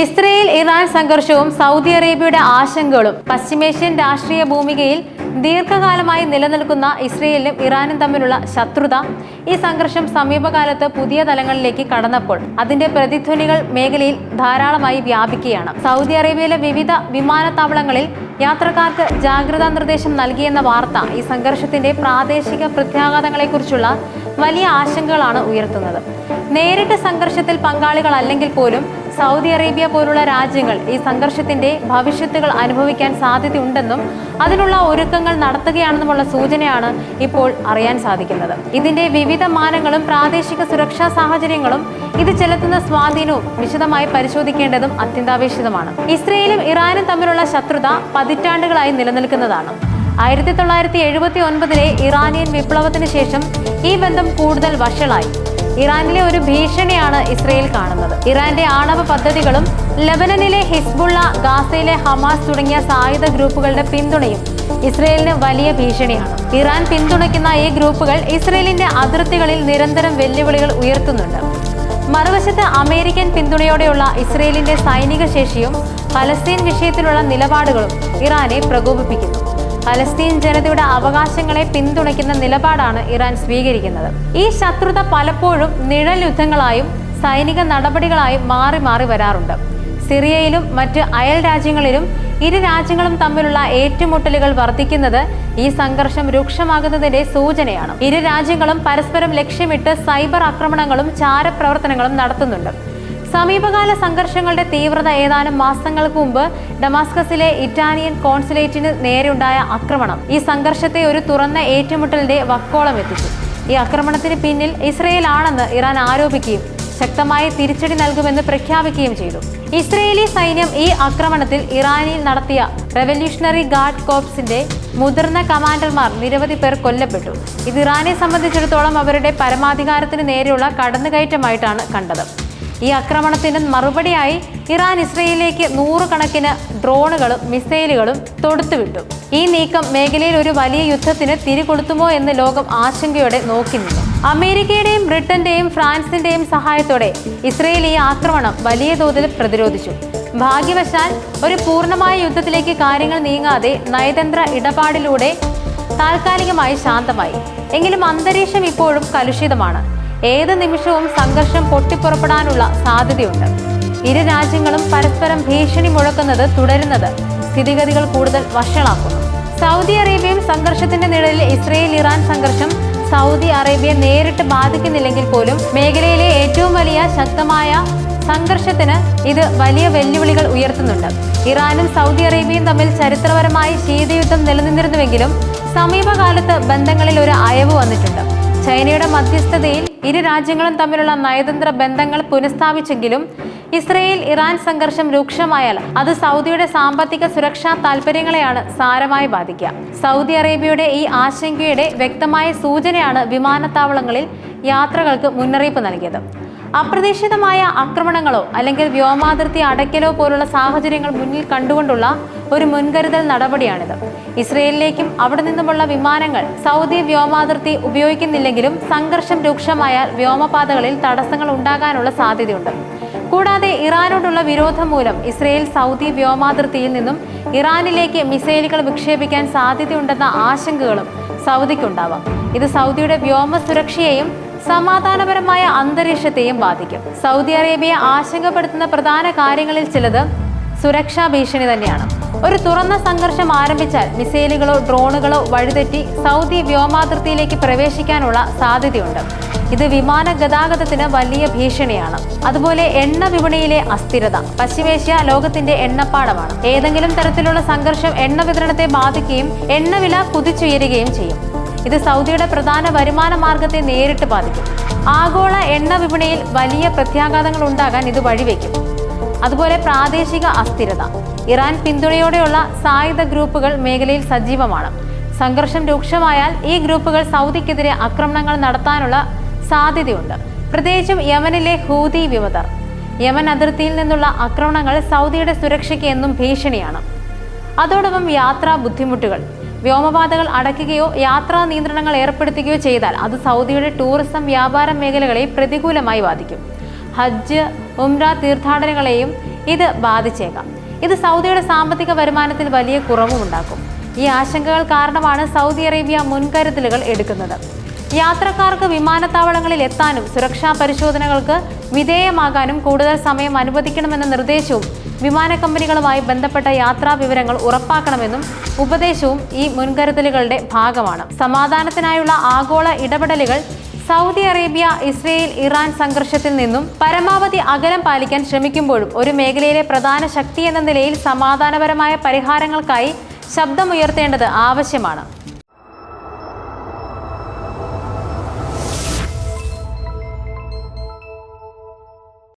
Israel Iran സംഘർഷവും Saudi അറേബ്യയുടെ ആശങ്കകളും പശ്ചിമേഷ്യൻ രാഷ്ട്രീയ ഭൂമികയിൽ ദീർഘകാലമായി നിലനിൽക്കുന്ന ഇസ്രയേലിനും ഇറാനും തമ്മിലുള്ള ശത്രുത ഈ സംഘർഷം സമീപകാലത്ത് പുതിയ തലങ്ങളിലേക്ക് കടന്നപ്പോൾ അതിന്റെ പ്രതിധ്വനികൾ മേഖലയിൽ ധാരാളമായി വ്യാപിക്കുകയാണ്. സൗദി അറേബ്യയിലെ വിവിധ വിമാനത്താവളങ്ങളിൽ യാത്രക്കാർക്ക് ജാഗ്രതാ നിർദ്ദേശം നൽകിയെന്ന വാർത്ത ഈ സംഘർഷത്തിന്റെ പ്രാദേശിക പ്രത്യാഘാതങ്ങളെക്കുറിച്ചുള്ള വലിയ ആശങ്കകളാണ് ഉയർത്തുന്നത്. നേരിട്ട് സംഘർഷത്തിൽ പങ്കാളികളല്ലെങ്കിൽ പോലും സൗദി അറേബ്യ പോലുള്ള രാജ്യങ്ങൾ ഈ സംഘർഷത്തിന്റെ ഭവിഷ്യത്തുകൾ അനുഭവിക്കാൻ സാധ്യതയുണ്ടെന്നും അതിനുള്ള ഒരുക്കങ്ങൾ നടത്തുകയാണെന്നുമുള്ള സൂചനയാണ് ഇപ്പോൾ അറിയാൻ സാധിക്കുന്നത്. ഇതിന്റെ വിവിധ മാനങ്ങളും പ്രാദേശിക സുരക്ഷാ സാഹചര്യങ്ങളും ഇത് ചെലുത്തുന്ന സ്വാധീനവും വിശദമായി പരിശോധിക്കേണ്ടതും അത്യന്താപേക്ഷിതമാണ്. ഇസ്രയേലും ഇറാനും തമ്മിലുള്ള ശത്രുത പതിറ്റാണ്ടുകളായി നിലനിൽക്കുന്നതാണ്. ആയിരത്തി തൊള്ളായിരത്തി എഴുപത്തി ഒൻപതിലെ ഇറാനിയൻ വിപ്ലവത്തിന് ശേഷം ഈ ബന്ധം കൂടുതൽ വഷളായി. ഇറാനിലെ ഒരു ഭീഷണിയാണ് ഇസ്രയേൽ കാണുന്നത്. ഇറാന്റെ ആണവ പദ്ധതികളും ലബനനിലെ ഹിസ്ബുള്ള ഗാസയിലെ ഹമാസ് തുടങ്ങിയ സായുധ ഗ്രൂപ്പുകളുടെ പിന്തുണയും ഇസ്രയേലിന് വലിയ ഭീഷണിയാണ്. ഇറാൻ പിന്തുണയ്ക്കുന്ന ഈ ഗ്രൂപ്പുകൾ ഇസ്രയേലിന്റെ അതിർത്തികളിൽ നിരന്തരം വെല്ലുവിളികൾ ഉയർത്തുന്നുണ്ട്. മറുവശത്ത് അമേരിക്കൻ പിന്തുണയോടെയുള്ള ഇസ്രയേലിന്റെ സൈനിക ശേഷിയും പലസ്തീൻ വിഷയത്തിലുള്ള നിലപാടുകളും ഇറാനെ പ്രകോപിപ്പിക്കുന്നു. പലസ്തീൻ ജനതയുടെ അവകാശങ്ങളെ പിന്തുണയ്ക്കുന്ന നിലപാടാണ് ഇറാൻ സ്വീകരിക്കുന്നത്. ഈ ശത്രുത പലപ്പോഴും നിഴൽ യുദ്ധങ്ങളായും സൈനിക നടപടികളായും മാറി മാറി വരാറുണ്ട്. സിറിയയിലും മറ്റ് അയൽ രാജ്യങ്ങളിലും ഇരു രാജ്യങ്ങളും തമ്മിലുള്ള ഏറ്റുമുട്ടലുകൾ വർദ്ധിക്കുന്നത് ഈ സംഘർഷം രൂക്ഷമാകുന്നതിന്റെ സൂചനയാണ്. ഇരു രാജ്യങ്ങളും പരസ്പരം ലക്ഷ്യമിട്ട് സൈബർ ആക്രമണങ്ങളും ചാരപ്രവർത്തനങ്ങളും നടത്തുന്നുണ്ട്. സമീപകാല സംഘർഷങ്ങളുടെ തീവ്രത ഏതാനും മാസങ്ങൾക്ക് മുമ്പ് ഡമാസ്കസിലെ ഇറ്റാലിയൻ കോൺസുലേറ്റിന് നേരെയുണ്ടായ ആക്രമണം ഈ സംഘർഷത്തെ ഒരു തുറന്ന ഏറ്റുമുട്ടലിന്റെ വക്കോളം എത്തിച്ചു. ഈ ആക്രമണത്തിന് പിന്നിൽ ഇസ്രയേൽ ആണെന്ന് ഇറാൻ ആരോപിക്കുകയും ശക്തമായ തിരിച്ചടി നൽകുമെന്ന് പ്രഖ്യാപിക്കുകയും ചെയ്തു. ഇസ്രയേലി സൈന്യം ഈ ആക്രമണത്തിൽ ഇറാനിൽ നടത്തിയ റവല്യൂഷണറി ഗാർഡ് കോപ്സിന്റെ മുതിർന്ന കമാൻഡർമാർ നിരവധി പേർ കൊല്ലപ്പെട്ടു. ഇത് ഇറാനെ സംബന്ധിച്ചിടത്തോളം അവരുടെ പരമാധികാരത്തിന് നേരെയുള്ള കടന്നുകയറ്റമായിട്ടാണ് കണ്ടത്. ഈ ആക്രമണത്തിന് മറുപടിയായി ഇറാൻ ഇസ്രയേലിലേക്ക് നൂറുകണക്കിന് ഡ്രോണുകളും മിസൈലുകളും തൊടുത്തുവിട്ടു. ഈ നീക്കം മേഖലയിൽ ഒരു വലിയ യുദ്ധത്തിന് തിരികൊളുത്തുമോ എന്ന് ലോകം ആശങ്കയോടെ നോക്കുന്നു അമേരിക്കയുടെയും ബ്രിട്ടന്റെയും ഫ്രാൻസിന്റെയും സഹായത്തോടെ ഇസ്രയേൽ ഈ ആക്രമണം വലിയ തോതിൽ പ്രതിരോധിച്ചു. ഭാഗ്യവശാൽ ഒരു പൂർണമായ യുദ്ധത്തിലേക്ക് കാര്യങ്ങൾ നീങ്ങാതെ നയതന്ത്ര ഇടപാടിലൂടെ താൽക്കാലികമായി ശാന്തമായി. എങ്കിലും അന്തരീക്ഷം ഇപ്പോഴും കലുഷിതമാണ്. ഏത് നിമിഷവും സംഘർഷം പൊട്ടിപ്പുറപ്പെടാനുള്ള സാധ്യതയുണ്ട്. ഇരു രാജ്യങ്ങളും പരസ്പരം ഭീഷണി മുഴക്കുന്നത് തുടരുന്നത് സ്ഥിതിഗതികൾ കൂടുതൽ വഷളാക്കുന്നു. സൗദി അറേബ്യയും സംഘർഷത്തിന്റെ നിഴലിൽ ഇസ്രയേൽ ഇറാൻ സംഘർഷം സൗദി അറേബ്യയെ നേരിട്ട് ബാധിക്കുന്നില്ലെങ്കിൽ പോലും മേഖലയിലെ ഏറ്റവും വലിയ ശക്തമായ സംഘർഷത്തിന് ഇത് വലിയ വെല്ലുവിളികൾ ഉയർത്തുന്നുണ്ട്. ഇറാനും സൗദി അറേബ്യയും തമ്മിൽ ചരിത്രപരമായി ശീതയുദ്ധം നിലനിന്നിരുന്നുവെങ്കിലും സമീപകാലത്ത് ബന്ധങ്ങളിൽ ഒരു അയവ് വന്നിട്ടുണ്ട്. ചൈനയുടെ മധ്യസ്ഥതയിൽ ഇരു രാജ്യങ്ങളും തമ്മിലുള്ള നയതന്ത്ര ബന്ധങ്ങൾ പുനഃസ്ഥാപിച്ചെങ്കിലും ഇസ്രയേൽ ഇറാൻ സംഘർഷം രൂക്ഷമായാൽ അത് സൗദിയുടെ സാമ്പത്തിക സുരക്ഷാ താൽപര്യങ്ങളെയാണ് സാരമായി ബാധിക്കുക. സൗദി അറേബ്യയുടെ ഈ ആശങ്കയുടെ വ്യക്തമായ സൂചനയാണ് വിമാനത്താവളങ്ങളിൽ യാത്രകൾക്ക് മുന്നറിയിപ്പ് നൽകിയത്. അപ്രതീക്ഷിതമായ ആക്രമണങ്ങളോ അല്ലെങ്കിൽ വ്യോമാതിർത്തി അടയ്ക്കലോ പോലുള്ള സാഹചര്യങ്ങൾ മുന്നിൽ കണ്ടുകൊണ്ടുള്ള ഒരു മുൻകരുതൽ നടപടിയാണിത്. ഇസ്രയേലിലേക്കും അവിടെ നിന്നുമുള്ള വിമാനങ്ങൾ സൗദി വ്യോമാതിർത്തി ഉപയോഗിക്കുന്നില്ലെങ്കിലും സംഘർഷം രൂക്ഷമായാൽ വ്യോമപാതകളിൽ തടസ്സങ്ങൾ ഉണ്ടാകാനുള്ള സാധ്യതയുണ്ട്. കൂടാതെ ഇറാനോടുള്ള വിരോധം മൂലം ഇസ്രയേൽ സൗദി വ്യോമാതിർത്തിയിൽ നിന്നും ഇറാനിലേക്ക് മിസൈലുകൾ വിക്ഷേപിക്കാൻ സാധ്യതയുണ്ടെന്ന ആശങ്കകളും സൗദിക്കുണ്ടാവാം. ഇത് സൗദിയുടെ വ്യോമ സുരക്ഷയെയും സമാധാനപരമായ അന്തരീക്ഷത്തെയും ബാധിക്കും. സൗദി അറേബ്യയെ ആശങ്കപ്പെടുത്തുന്ന പ്രധാന കാര്യങ്ങളിൽ ചിലത് സുരക്ഷാ ഭീഷണി തന്നെയാണ്. ഒരു തുറന്ന സംഘർഷം ആരംഭിച്ചാൽ മിസൈലുകളോ ഡ്രോണുകളോ വഴിതെറ്റി സൗദി വ്യോമാതിർത്തിയിലേക്ക് പ്രവേശിക്കാനുള്ള സാധ്യതയുണ്ട്. ഇത് വിമാന ഗതാഗതത്തിന് വലിയ ഭീഷണിയാണ്. അതുപോലെ എണ്ണ വിപണിയിലെ അസ്ഥിരത പശ്ചിമേഷ്യ ലോകത്തിന്റെ എണ്ണപ്പാടമാണ്. ഏതെങ്കിലും തരത്തിലുള്ള സംഘർഷം എണ്ണ വിതരണത്തെ ബാധിക്കുകയും എണ്ണവില കുതിച്ചുയരുകയും ചെയ്യും. ഇത് സൗദിയുടെ പ്രധാന വരുമാന മാർഗത്തെ നേരിട്ട് ബാധിക്കും. ആഗോള എണ്ണ വിപണിയിൽ വലിയ പ്രത്യാഘാതങ്ങൾ ഉണ്ടാകാൻ ഇത് വഴിവെക്കും. അതുപോലെ പ്രാദേശിക അസ്ഥിരത. ഇറാൻ പിന്തുണയോടെയുള്ള സായുധ ഗ്രൂപ്പുകൾ മേഖലയിൽ സജീവമാണ്. സംഘർഷം രൂക്ഷമായാൽ ഈ ഗ്രൂപ്പുകൾ സൗദിക്കെതിരെ ആക്രമണങ്ങൾ നടത്താനുള്ള സാധ്യതയുണ്ട്. പ്രത്യേകിച്ചും യമനിലെ ഹൂതി വിമതർ. യമൻ അതിർത്തിയിൽ നിന്നുള്ള ആക്രമണങ്ങൾ സൗദിയുടെ സുരക്ഷയ്ക്ക് എന്നും ഭീഷണിയാണ്. അതോടൊപ്പം യാത്രാ ബുദ്ധിമുട്ടുകൾ. വ്യോമപാതകൾ അടയ്ക്കുകയോ യാത്രാ നിയന്ത്രണങ്ങൾ ഏർപ്പെടുത്തുകയോ ചെയ്താൽ അത് സൗദിയുടെ ടൂറിസം വ്യാപാര മേഖലകളെ പ്രതികൂലമായി ബാധിക്കും. ഹജ്ജ് ഉംറ തീർത്ഥാടനങ്ങളെയും ഇത് ബാധിച്ചേക്കാം. ഇത് സൗദിയുടെ സാമ്പത്തിക വരുമാനത്തിൽ വലിയ കുറവും ഉണ്ടാക്കും. ഈ ആശങ്കകൾ കാരണമാണ് സൗദി അറേബ്യ മുൻകരുതലുകൾ എടുക്കുന്നത്. യാത്രക്കാർക്ക് വിമാനത്താവളങ്ങളിൽ എത്താനും സുരക്ഷാ പരിശോധനകൾക്ക് വിധേയമാകാനും കൂടുതൽ സമയം അനുവദിക്കണമെന്ന നിർദ്ദേശവും വിമാന കമ്പനികളുമായി ബന്ധപ്പെട്ട യാത്രാ വിവരങ്ങൾ ഉറപ്പാക്കണമെന്നും ഉപദേശവും ഈ മുൻകരുതലുകളുടെ ഭാഗമാണ്. സമാധാനത്തിനായുള്ള ആഗോള ഇടപെടലുകൾ സൗദി അറേബ്യ ഇസ്രയേൽ ഇറാൻ സംഘർഷത്തിൽ നിന്നും പരമാവധി അകലം പാലിക്കാൻ ശ്രമിക്കുമ്പോഴും ഒരു മേഖലയിലെ പ്രധാന ശക്തി എന്ന നിലയിൽ സമാധാനപരമായ പരിഹാരങ്ങൾക്കായി ശബ്ദമുയർത്തേണ്ടത് ആവശ്യമാണ്.